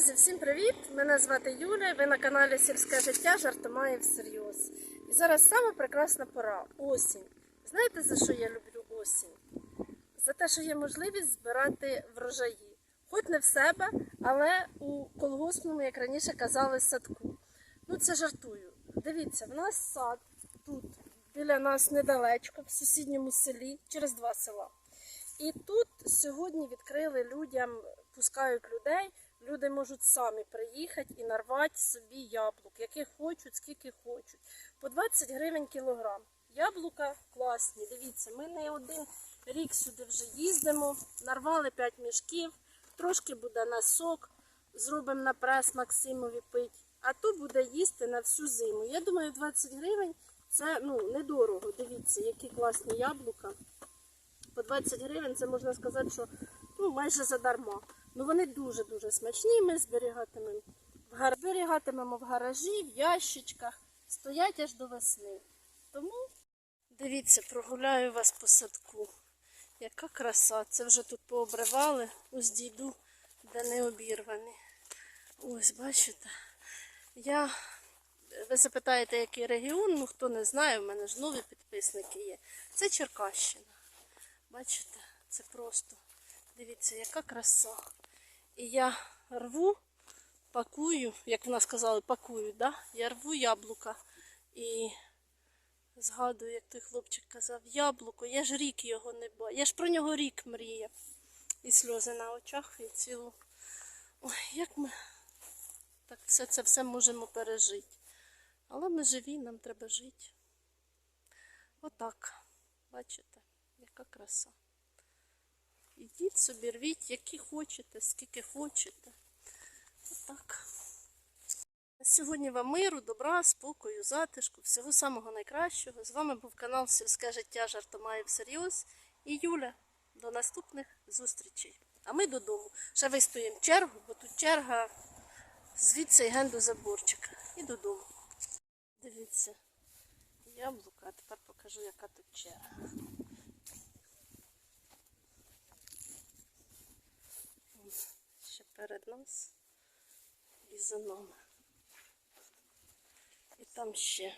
Друзі, всім привіт! Мене звати Юля. Ви на каналі Сільське життя жартомає всерйоз. І зараз саме прекрасна пора осінь. Знаєте за що я люблю осінь? За те, що є можливість збирати врожаї. Хоч не в себе, але у колгоспному, як раніше казали, садку. Ну це жартую. Дивіться, в нас сад тут біля нас недалечко, в сусідньому селі, через два села. І тут сьогодні відкрили людям, пускають людей. Люди можуть самі приїхати і нарвати собі яблук, які хочуть, скільки хочуть. По 20 гривень кілограм. Яблука класні. Дивіться, ми не один рік сюди вже їздимо, нарвали 5 мішків, трошки буде на сок, зробимо на прес Максимові пить, а то буде їсти на всю зиму. Я думаю, 20 гривень це ну, недорого. Дивіться, які класні яблука по 20 гривень це можна сказати, що ну, майже задарма. Ну вони дуже-дуже смачні. Ми зберігатимемо в гар... зберігатимемо в гаражі, в ящичках, стоять аж до весни. Тому дивіться, прогуляю вас по садку. Яка краса. Це вже тут пообривали, ось дійду, де не обірвані. Ось, бачите. Я ви запитаєте, який регіон, ну хто не знає, в мене ж нові підписники є. Це Черкащина. Бачите, це просто. Дивіться, яка краса. І я рву, пакую, як в нас казали, пакую, да? я рву яблука і згадую, як той хлопчик казав, яблуко, я ж рік його не бачив. Я ж про нього рік мріяв. І сльози на очах, і цілу. Ой, як ми так все це все можемо пережити. Але ми живі, нам треба жити. Отак. Бачите, яка краса. Ідіть собі, рвіть, які хочете, скільки хочете. Отак. Сьогодні вам миру, добра, спокою, затишку, всього самого найкращого. З вами був канал Сільське життя жартомає всерйоз і Юля. До наступних зустрічей. А ми додому. Ще вистоїмо чергу, бо тут черга звідси ген до заборчика. І додому. Дивіться, яблука, а тепер покажу, яка тут черга. Ось, Ще перед нас і за нами. І там ще.